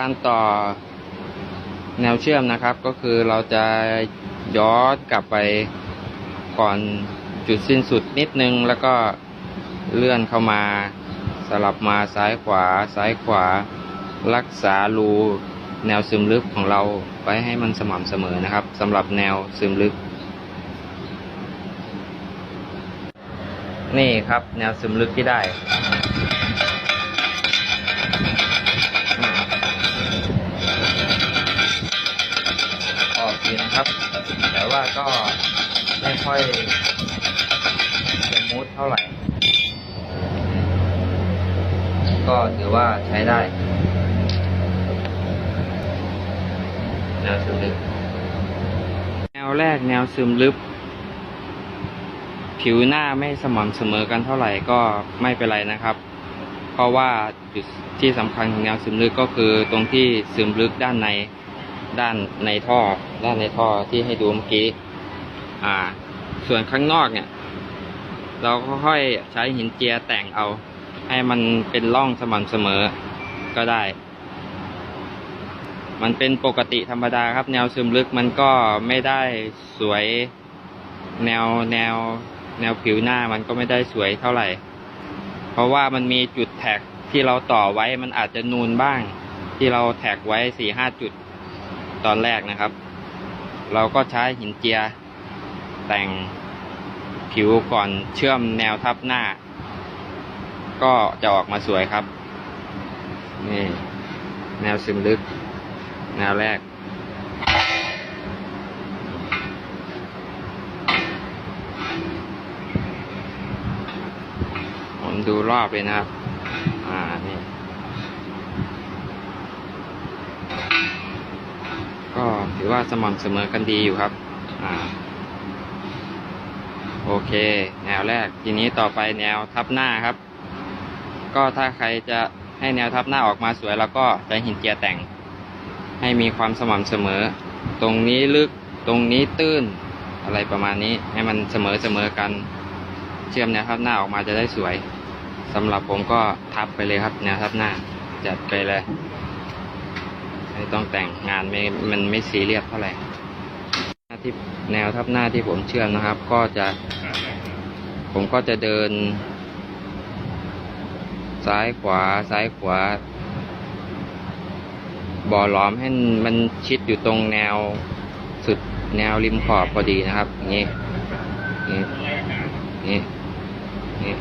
การต่อแนวเชื่อมนะครับก็คือเราจะย้อนกลับไปก่อนจุดสิ้นสุดนิดนึง แล้วก็เลื่อนเข้ามาสลับมาซ้ายขวาซ้ายขวา รักษารูแนวซึมลึกของเราไว้ให้มันสม่ำเสมอนะครับสำหรับแนวซึมลึก นี่ครับแนวซึมลึกที่ได้ ออกดีนะครับ แต่ว่าก็ไม่ค่อยสมูทเท่าไหร่ ก็ถือว่าใช้ได้แนวซึมลึก แนวแรกแนวซึมลึก ผิวหน้าไม่สม่ำเสมอกันเท่าไหร่ก็ไม่เป็นไรนะครับ เพราะว่าจุดที่สำคัญของแนวซึมลึกก็คือตรงที่ซึมลึกด้านใน ด้านในท่อ ด้านในท่อที่ให้ดูเมื่อกี้อ่า ส่วนข้างนอกเนี่ย เราก็ค่อยใช้หินเจียแต่งเอา ให้มันเป็นร่องสม่ำเสมอก็ได้ มันเป็นปกติธรรมดาครับ แนวซึมลึกมันก็ไม่ได้สวยแนวแนวแนวผิวหน้ามันก็ไม่ได้สวยเท่าไหร่ เพราะว่ามันมีจุดแท็กที่เราต่อไว้มันอาจจะนูนบ้าง ที่เราแท็กไว้สี่ห้าจุด ตอนแรกนะครับ เราก็ใช้หินเจีย แต่งผิวก่อนเชื่อมแนวทับหน้า ก็จะออกมาสวยครับ นี่ แนวซึมลึก แนวแรก ผมดูรอบเลยนะครับ อ่า นี่ ก็ ถือว่าสม่ำเสมอกันดีอยู่ครับ อ่า โอเค แนวแรก ทีนี้ต่อไปแนวทับหน้าครับ ก็ถ้าใครจะให้แนวทับหน้าออกมาสวยแล้วก็ใช้หินเจียแต่ง ให้มีความสม่ำเสมอ ตรงนี้ลึก ตรงนี้ตื้น อะไรประมาณนี้ ให้มันเสมอเสมอกัน เชื่อมแนวทับหน้าออกมาจะได้สวยสำหรับผมก็ทับไปเลยครับ แนวทับหน้า จัดไปเลย ไม่ต้องแต่งงานไม่มันไม่ซีเรียสเท่าไหร่หน้าที่แนวทับหน้าที่ผมเชื่อมนะครับ ก็จะผมก็จะเดิน ซ้ายขวาซ้ายขวา บ่อหล้อมให้มันชิดอยู่ตรงแนวสุดแนวริมขอบพอดีนะครับนี้นี่นี่นี่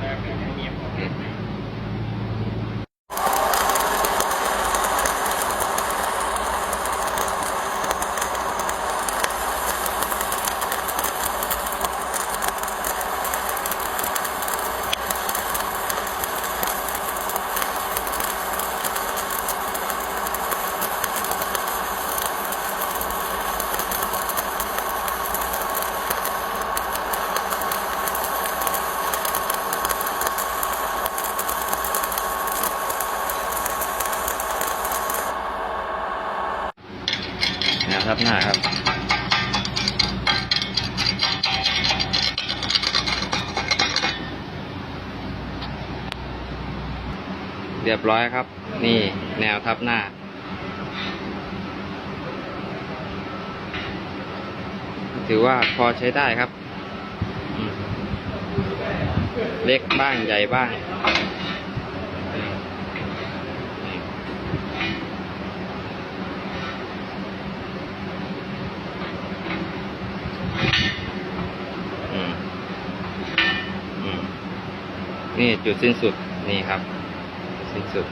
นี่แนวทับหน้าครับเรียบร้อยครับ นี่แนวทับหน้า ถือว่าพอใช้ได้ครับ เล็กบ้างใหญ่บ้าง อืมอืม นี่จุดสิ้นสุดนี่ครับ สิ้นสุด